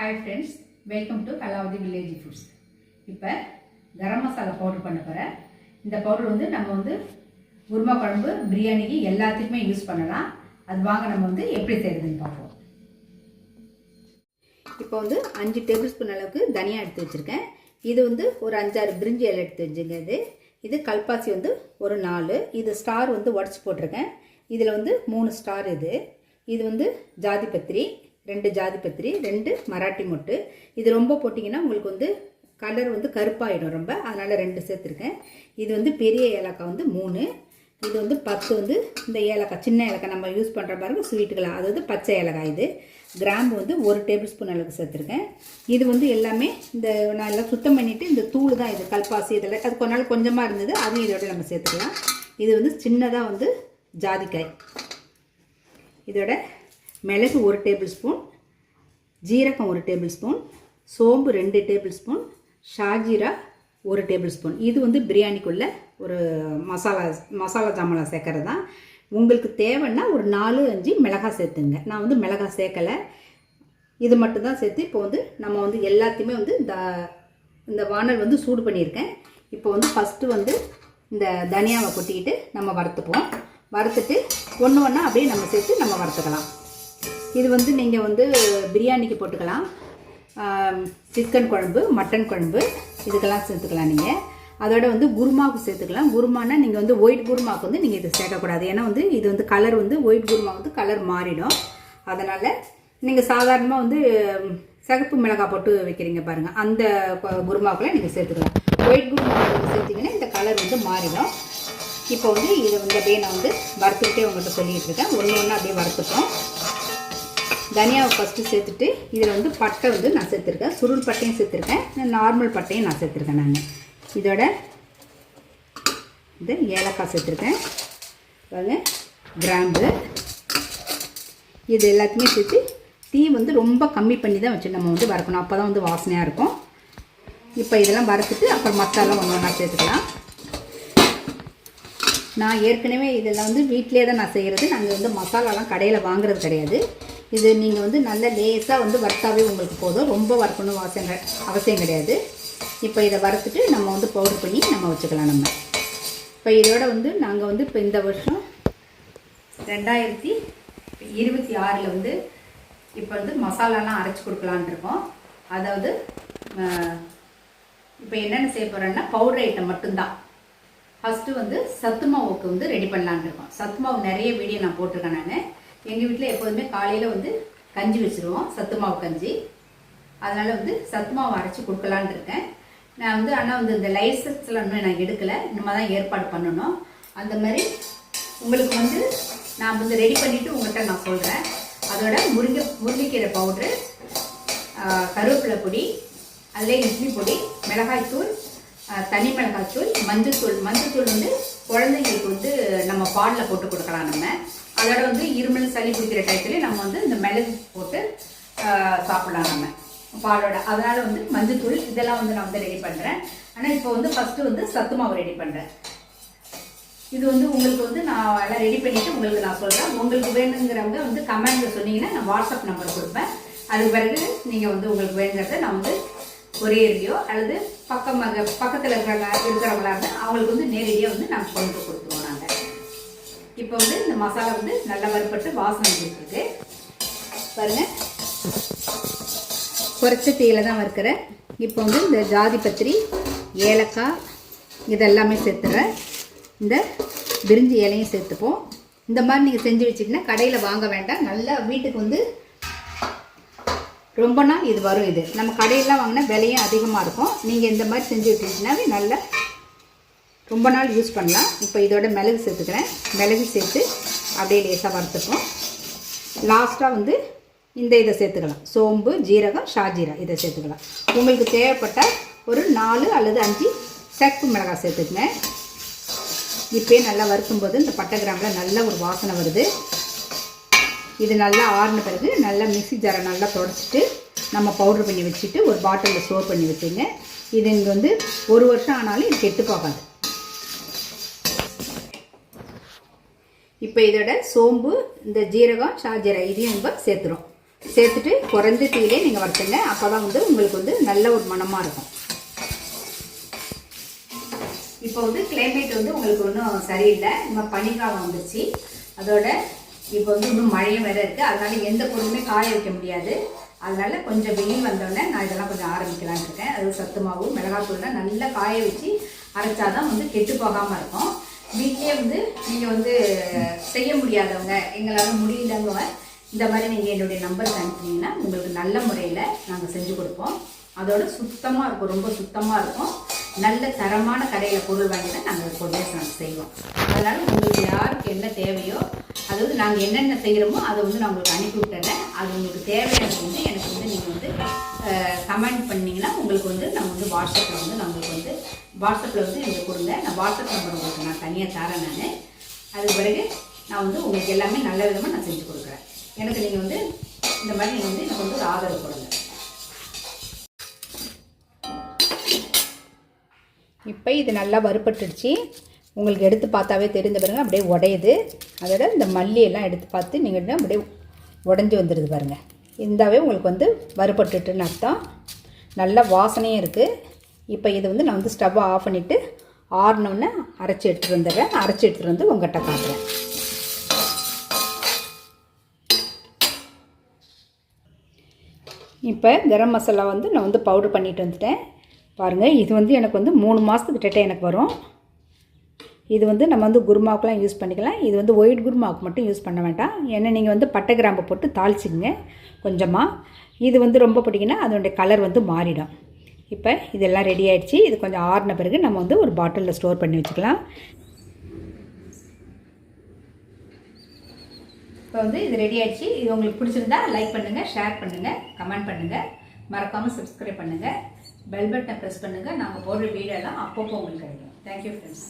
Hi friends welcome to Kalavathi village foods இப்போ garam masala powder பண்ண போகிறேன் இந்த பவுடர் வந்து நம்ம வந்து குருமா குழம்பு பிரியாணிக்கு எல்லாத்துக்குமே யூஸ் பண்ணலாம். அது வாங்க நம்ம வந்து எப்படி செய்கிறதுன்னு பார்ப்போம். இப்போ வந்து அஞ்சு டேபிள் ஸ்பூன் அளவுக்கு தனியாக எடுத்து வச்சுருக்கேன். இது வந்து ஒரு அஞ்சாறு பிரிஞ்சி இலை எடுத்து வச்சுங்க இது. இது கல்பாசி வந்து ஒரு நாலு. இது ஸ்டார் வந்து உடச்சி போட்டிருக்கேன். இதில் வந்து மூணு ஸ்டார் இது. இது வந்து ஜாதிபத்திரி. ரெண்டு ஜாதிபத்திரி ரெண்டு மராட்டி மொட்டு. இது ரொம்ப போட்டிங்கன்னா உங்களுக்கு வந்து கலர் வந்து கருப்பாயிடும் ரொம்ப. அதனால் ரெண்டு சேர்த்துருக்கேன். இது வந்து பெரிய ஏலக்காய் வந்து மூணு. இது வந்து பத்து வந்து இந்த ஏலக்காய் சின்ன ஏலக்காய் நம்ம யூஸ் பண்ணுற பாருங்கள் ஸ்வீட்டுக்கெல்லாம் அது வந்து பச்சை ஏலக்காய் இது. கிராம்பு வந்து ஒரு டேபிள் ஸ்பூன் அளவுக்கு சேர்த்துருக்கேன். இது வந்து எல்லாமே இந்த நான் எல்லாம் சுத்தம் பண்ணிவிட்டு இந்த தூள் தான் இது கல்பாசி இதெல்லாம். அது கொஞ்ச நாள் கொஞ்சமாக இருந்தது அதுவும் இதோட நம்ம சேர்த்துக்கலாம். இது வந்து சின்னதாக வந்து ஜாதிக்காய். இதோட மிளகு ஒரு டேபிள் ஸ்பூன் ஜீரகம் ஒரு டேபிள் ஸ்பூன் சோம்பு ரெண்டு டேபிள் ஸ்பூன் ஷாஜீரா ஒரு டேபிள் ஸ்பூன் இது வந்து பிரியாணிக்குள்ள ஒரு மசாலா மசாலா ஜாமான் சேர்க்கறது. தான் உங்களுக்கு தேவைன்னா ஒரு நாலு அஞ்சு மிளகாய் சேர்த்துங்க. நான் வந்து மிளகாய் சேர்க்கலை. இது மட்டும்தான் சேர்த்து இப்போ வந்து நம்ம வந்து எல்லாத்தையுமே வந்து இந்த இந்த வானல் வந்து சூடு பண்ணியிருக்கேன். இப்போ வந்து ஃபஸ்ட்டு வந்து இந்த தனியாவை கொட்டிக்கிட்டு நம்ம வறுத்துப்போம். வறுத்துட்டு ஒன்று ஒன்றா அப்படியே நம்ம சேர்த்து நம்ம வறுத்துக்கலாம். இது வந்து நீங்கள் வந்து பிரியாணிக்கு போட்டுக்கலாம். சிக்கன் குழம்பு மட்டன் குழம்பு இதுக்கெல்லாம் சேர்த்துக்கலாம் நீங்கள் அதோட வந்து குருமாவுக்கு சேர்த்துக்கலாம். குருமானா நீங்கள் வந்து ஒயிட் குருமாவுக்கு வந்து நீங்கள் இதை சேர்க்கக்கூடாது. ஏன்னா வந்து இது வந்து கலர் வந்து ஒயிட் குருமா வந்து கலர் மாறிடும். அதனால் நீங்கள் சாதாரணமாக வந்து சிகப்பு மிளகாய் போட்டு வைக்கிறீங்க பாருங்கள் அந்த கு- குருமாவுக்குள்ள நீங்கள் சேர்த்துக்கலாம். ஒயிட் குருமா சேர்த்திங்கன்னா இந்த கலர் வந்து மாறிடும். இப்போ வந்து இதை வந்து அப்படியே நான் வந்து வறுத்துக்கிட்டே உங்கள்கிட்ட சொல்லிகிட்டு இருக்கேன். ஒன்று ஒன்று அப்படியே வறுத்துப்போம். தனியாவை ஃபஸ்ட்டு சேர்த்துட்டு இதில் வந்து பட்டை வந்து நான் சேர்த்துருக்கேன். சுருள் பட்டையும் சேர்த்துருக்கேன். நார்மல் பட்டையும் நான் சேர்த்துருக்கேன் நான். இதோட இது ஏலக்காய் சேர்த்துருக்கேன். பாருங்க கிராம்பு. இது எல்லாத்தையுமே சேர்த்து தீ வந்து ரொம்ப கம்மி பண்ணி தான் வச்சு நம்ம வந்து வறுக்கணும். அப்போ தான் வந்து வாசனையாக இருக்கும். இப்போ இதெல்லாம் வறுத்துட்டு அப்புறம் மசாலா ஒன்று ஒன்றா சேர்த்துக்கலாம். நான் ஏற்கனவே இதெல்லாம் வந்து வீட்டிலே தான் நான் செய்கிறது நாங்கள் வந்து மசாலாலாம் கடையில் வாங்குறது கிடையாது. இது நீங்கள் வந்து நல்ல லேஸாக வந்து வறுத்தாவே உங்களுக்கு போதும். ரொம்ப வறுக்கணும் அவசியம் அவசியம் கிடையாது. இப்போ இதை வறுத்துட்டு நம்ம வந்து பவுடர் பண்ணி நம்ம வச்சுக்கலாம் நம்ம. இப்போ இதோட வந்து நாங்கள் வந்து இப்போ இந்த வருஷம் ரெண்டாயிரத்தி இருபத்தி ஆறில் வந்து இப்போ வந்து மசாலாலாம் அரைச்சி கொடுக்கலான்ட்டு இருக்கோம். அதாவது இப்போ என்னென்ன செய்ய போகிறோன்னா பவுடர் ஐட்டம் மட்டும்தான். ஃபஸ்ட்டு வந்து சத்து மாவுக்கு வந்து ரெடி பண்ணலான்னு இருக்கோம். சத்து மாவு நிறைய வீடியோ நான் போட்டிருக்கேன் நான். எங்கள் வீட்டில் எப்போதுமே காலையில் வந்து கஞ்சி வச்சுருவோம். சத்து மாவு கஞ்சி. அதனால் வந்து சத்து மாவு அரைச்சி கொடுக்கலான்னு இருக்கேன். நான் வந்து ஆனால் வந்து இந்த லைசன்ஸ்லாம் இன்னும் நான் எடுக்கலை. இனிமேல் தான் ஏற்பாடு பண்ணணும். அந்த மாதிரி உங்களுக்கு வந்து நான் வந்து ரெடி பண்ணிவிட்டு உங்கள்கிட்ட நான் சொல்கிறேன் அதோட முருங்கை முருங்கைக்கீரை பவுட்ரு கருவேப்பிலை பொடி அதிலே இட்லி பொடி மிளகாய்த்தூள் ஆஹ் தனி மிளகாய்த்தூள் மஞ்சத்தூள் மஞ்சத்தூள் வந்து குழந்தைங்களுக்கு வந்து நம்ம பாலில் போட்டு கொடுக்கலாம் நம்ம. அதோட வந்து இருமல் சளி பிடிக்கிற டயத்துல நம்ம வந்து இந்த மிளகு போட்டு சாப்பிடலாம் நம்ம. பாலோட அதனால வந்து மஞ்சத்தூள் இதெல்லாம் வந்து நான் வந்து ரெடி பண்ணுறேன் ஆனால் இப்போ வந்து ஃபஸ்ட்டு வந்து சத்து மாவு ரெடி பண்ணுறேன் இது வந்து உங்களுக்கு வந்து நான் எல்லாம் ரெடி பண்ணிட்டு உங்களுக்கு நான் சொல்கிறேன் உங்களுக்கு வேணுங்கிறவங்க வந்து கமெண்ட்ல சொன்னீங்கன்னா நான் வாட்ஸ்அப் நம்பர் கொடுப்பேன். அதுக்கு பிறகு நீங்கள் வந்து உங்களுக்கு வேணுங்கிறத நான் வந்து கொரியர்லையோ அல்லது பக்கமாக பக்கத்தில் இருக்கிறவங்க இருக்கிறவங்களா இருந்தால் அவங்களுக்கு வந்து நேரடியாக வந்து நான் கொண்டு கொடுப்பேன். இப்போ வந்து இந்த மசாலா வந்து நல்லா வறுபட்டு வாசனை கொடுத்துருக்கு பாருங்க. குறைச்ச தீயில தான் வறுக்கிறேன். இப்போ வந்து இந்த ஜாதி பத்திரி ஏலக்காய் இதெல்லாமே சேர்த்துறேன். இந்த பிரிஞ்சி இலையும் சேர்த்துப்போம். இந்த மாதிரி நீங்கள் செஞ்சு வச்சிங்கன்னா கடையில் வாங்க வேண்டாம். நல்லா வீட்டுக்கு வந்து ரொம்ப நாள் இது வரும் இது. நம்ம கடையெல்லாம் வாங்கினா விலையும் அதிகமாக இருக்கும். நீங்கள் இந்த மாதிரி செஞ்சு வச்சிங்கன்னாவே நல்லா ரொம்ப நாள் யூஸ் பண்ணலாம். இப்போ இதோட மிளகு சேர்த்துக்கிறேன். மிளகு சேர்த்து அப்படியே லேசாக வறுத்துப்போம். லாஸ்ட்டாக வந்து இந்த இதை சேர்த்துக்கலாம். சோம்பு ஜீரகம் ஷாஜீரா இதை சேர்த்துக்கலாம். உங்களுக்கு தேவைப்பட்டால் ஒரு நாலு அல்லது அஞ்சு சக்கு மிளகாய் சேர்த்துக்கங்க. இப்போயே நல்லா வறுக்கும்போது இந்த பட்டை கிராமில் நல்ல ஒரு வாசனை வருது. இது நல்லா ஆறின பிறகு நல்லா மிக்சி ஜாரை நல்லா தொடச்சிட்டு நம்ம பவுடர் பண்ணி வச்சுட்டு ஒரு பாட்டிலில் ஸ்டோர் பண்ணி வச்சுங்க. இது இங்கே வந்து ஒரு வருஷம் ஆனாலும் இது கெட்டு போகாது. இப்போ இதோட சோம்பு இந்த ஜீரகம் ஷாஜீரா இதையும் நம்ம சேர்த்துறோம். சேர்த்துட்டு குறைந்த தீயிலே நீங்கள் வறுத்துங்க. அப்போ தான் வந்து உங்களுக்கு வந்து நல்ல ஒரு மணமாக இருக்கும். இப்போ வந்து கிளைமேட் வந்து உங்களுக்கு ஒன்றும் சரியில்லை. நம்ம பனிக்காலம் வந்துருச்சு. அதோட இப்போ வந்து இன்னும் மழையும் வேற இருக்குது அதனால் எந்த பொருளுமே காய வைக்க முடியாது. அதனால் கொஞ்சம் வெயில் வந்தோடனே நான் இதெல்லாம் கொஞ்சம் ஆரம்பிக்கலாம்னு இருக்கேன். அது சத்து மாவு மிளகாத்தூள்லாம் நல்லா காய வச்சு அரைச்சாதான் வந்து கெட்டு போகாமல் இருக்கும். வீட்லேயே வந்து நீங்கள் வந்து செய்ய முடியாதவங்க எங்களால் முடியலங்க இந்த மாதிரி நீங்கள் என்னுடைய நம்பருக்கு அனுப்புனீங்கன்னா உங்களுக்கு நல்ல முறையில் நாங்கள் செஞ்சு கொடுப்போம். அதோட சுத்தமாக இருக்கும் ரொம்ப சுத்தமாக இருக்கும். நல்ல தரமான கடையில் பொருள் வாங்கி தான் நாங்கள் கொண்டு நாங்கள் செய்வோம். அதனால் உங்களுக்கு யாருக்கு என்ன தேவையோ அதாவது நாங்கள் என்னென்ன செய்கிறோமோ அதை வந்து நான் உங்களுக்கு அனுப்பி விட்டுறேன். அது உங்களுக்கு தேவையானது வந்து எனக்கு வந்து நீங்கள் வந்து கமெண்ட் பண்ணிங்கன்னா உங்களுக்கு வந்து நான் வந்து வாட்ஸ்அப்பில் வந்து நான் உங்களுக்கு வாட்ஸ்அப்பில் வந்து எனக்கு கொடுங்க. நான் வாட்ஸ்அப் நம்பர் உங்களுக்கு நான் தனியாக தரேன் நான். அதுக்கு பிறகு நான் வந்து உங்களுக்கு எல்லாமே நல்ல விதமாக நான் செஞ்சு கொடுக்குறேன். எனக்கு நீங்கள் வந்து இந்த மாதிரி நீங்கள் வந்து எனக்கு வந்து ஒரு ஆதரவு கொடுங்க. இப்போ இது நல்லா வறுபட்டுடுச்சு. உங்களுக்கு எடுத்து பார்த்தாவே தெரிஞ்ச பாருங்க அப்படியே உடையுது. அதோட இந்த மல்லியெல்லாம் எடுத்து பார்த்து நீங்கள் அப்படியே உடஞ்சி வந்துடுது பாருங்கள் இருந்தாவே உங்களுக்கு வந்து வறுபட்டுட்டுன்னு அர்த்தம். நல்ல வாசனையும் இருக்குது இப்போ இது வந்து நான் வந்து ஸ்டவ்வை ஆஃப் பண்ணிவிட்டு ஆறினோன்னே அரைச்சி எடுத்துகிட்டு வந்துடுறேன். அரைச்சி எடுத்துகிட்டு வந்து உங்கள்கிட்ட காட்டுறேன். இப்போ கரம் மசாலா வந்து நான் வந்து பவுடர் பண்ணிட்டு வந்துட்டேன். பாருங்கள் இது வந்து எனக்கு வந்து மூணு மாதத்துக்குட்ட எனக்கு வரும். இது வந்து நம்ம வந்து குருமாவுக்குலாம் யூஸ் பண்ணிக்கலாம். இது வந்து ஒயிட் குருமாவுக்கு மட்டும் யூஸ் பண்ண வேண்டாம். ஏன்னா நீங்கள் வந்து பட்டை கிராம்பை போட்டு தாளிச்சிங்க கொஞ்சமாக இது வந்து ரொம்ப பிடிக்குன்னா அதனுடைய கலர் வந்து மாறிடும். இப்போ இதெல்லாம் ரெடி ஆகிடுச்சி இது கொஞ்சம் ஆறின பிறகு நம்ம வந்து ஒரு பாட்டிலில் ஸ்டோர் பண்ணி வச்சுக்கலாம். இப்போ வந்து இது ரெடி ஆகிடுச்சி இது உங்களுக்கு பிடிச்சிருந்தா லைக் பண்ணுங்கள் ஷேர் பண்ணுங்கள் கமெண்ட் பண்ணுங்கள் மறக்காமல் சப்ஸ்கிரைப் பண்ணுங்கள் பெல் பட்டனை ப்ரெஸ் பண்ணுங்கள் நாங்கள் போடுற வீடியோலாம் அப்பப்போ உங்களுக்கு கிடைக்கும். Thank you friends